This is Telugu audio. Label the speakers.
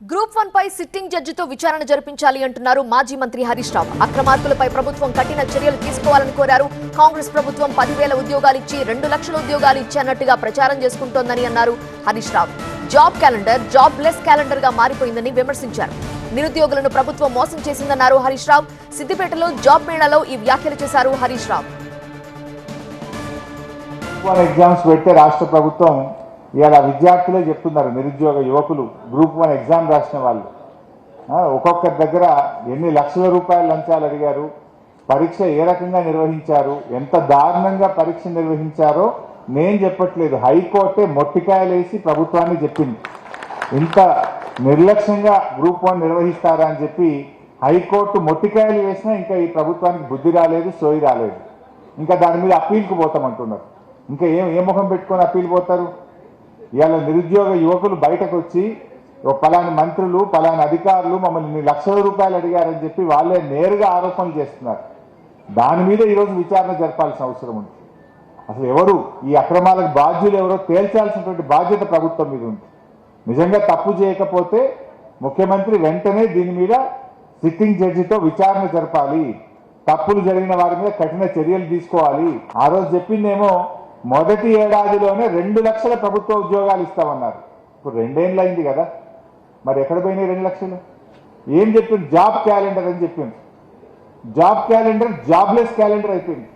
Speaker 1: గ్రూప్ వన్ పై సిట్టింగ్ జడ్జితో విచారణ జరిపించాలి అంటున్నారు మాజీ మంత్రి హరీష్ రావు. అక్రమార్కులపై ప్రభుత్వం కఠిన చర్యలు తీసుకోవాలని కోరారు. కాంగ్రెస్ ప్రభుత్వం పదివేల ఉద్యోగాలు ఇచ్చి రెండు లక్షల ఉద్యోగాలు ఇచ్చానట్టుగా ప్రచారం చేసుకుంటోందని అన్నారు Harish Rao. Job calendar jobless క్యాలెండర్గా మారిపోయిందని విమర్శించారు. నిరుద్యోగులను ప్రభుత్వం మోసం చేసిందన్నారు హరీష్ రావు. సిద్దిపేటలో జాబ్ మేళాలో ఈ వ్యాఖ్యలు చేశారు హరీష్ రావు.
Speaker 2: వన్ ఎగ్జామ్స్ పెడితే రాష్ట్ర ప్రభుత్వం ఇవాళ విద్యార్థులే చెప్తున్నారు నిరుద్యోగ యువకులు గ్రూప్ వన్ ఎగ్జామ్ రాసిన వాళ్ళు. ఒక్కొక్కరి దగ్గర ఎన్ని లక్షల రూపాయల లంచాలు అడిగారు పరీక్ష ఏ రకంగా నిర్వహించారు ఎంత దారుణంగా పరీక్ష నిర్వహించారో నేను చెప్పట్లేదు. హైకోర్టే మొట్టికాయలేసి ప్రభుత్వాన్ని చెప్పింది. ఇంత నిర్లక్ష్యంగా గ్రూప్ వన్ నిర్వహిస్తారా అని చెప్పి హైకోర్టు మొట్టికాయలు వేసినా ఇంకా ఈ ప్రభుత్వానికి బుద్ధి రాలేదు సోయి రాలేదు. ఇంకా దాని మీద అప్పీల్కి పోతామంటున్నారు. ఇంకా ఏం ఏ ముఖం పెట్టుకొని అప్పీల్ పోతారు? ఇవాళ నిరుద్యోగ యువకులు బయటకు వచ్చి ఓ పలాని మంత్రులు పలాని అధికారులు మమ్మల్ని లక్షల రూపాయలు అడిగారని చెప్పి వాళ్ళే నేరుగా ఆరోపణలు చేస్తున్నారు. దాని మీద ఈరోజు విచారణ జరపాల్సిన అవసరం ఉంది. అసలు ఎవరు? ఈ అక్రమాలకు బాధ్యులు ఎవరో తేల్చాల్సినటువంటి బాధ్యత ప్రభుత్వం మీద ఉంది. నిజంగా తప్పు చేయకపోతే ముఖ్యమంత్రి వెంటనే దీని మీద సిట్టింగ్ జడ్జితో విచారణ జరపాలి. తప్పులు జరిగిన వారి మీద కఠిన చర్యలు తీసుకోవాలి. ఆ రోజు చెప్పిందేమో మొదటి ఏడాదిలోనే రెండు లక్షల ప్రభుత్వ ఉద్యోగాలు ఇస్తామన్నారు. ఇప్పుడు రెండేళ్ళు అయింది కదా. మరి ఎక్కడ పోయినాయి రెండు లక్షలు? ఏం చెప్పింది జాబ్ క్యాలెండర్ అని చెప్పింది జాబ్ క్యాలెండర్ జాబ్లెస్ క్యాలెండర్ అయిపోయింది.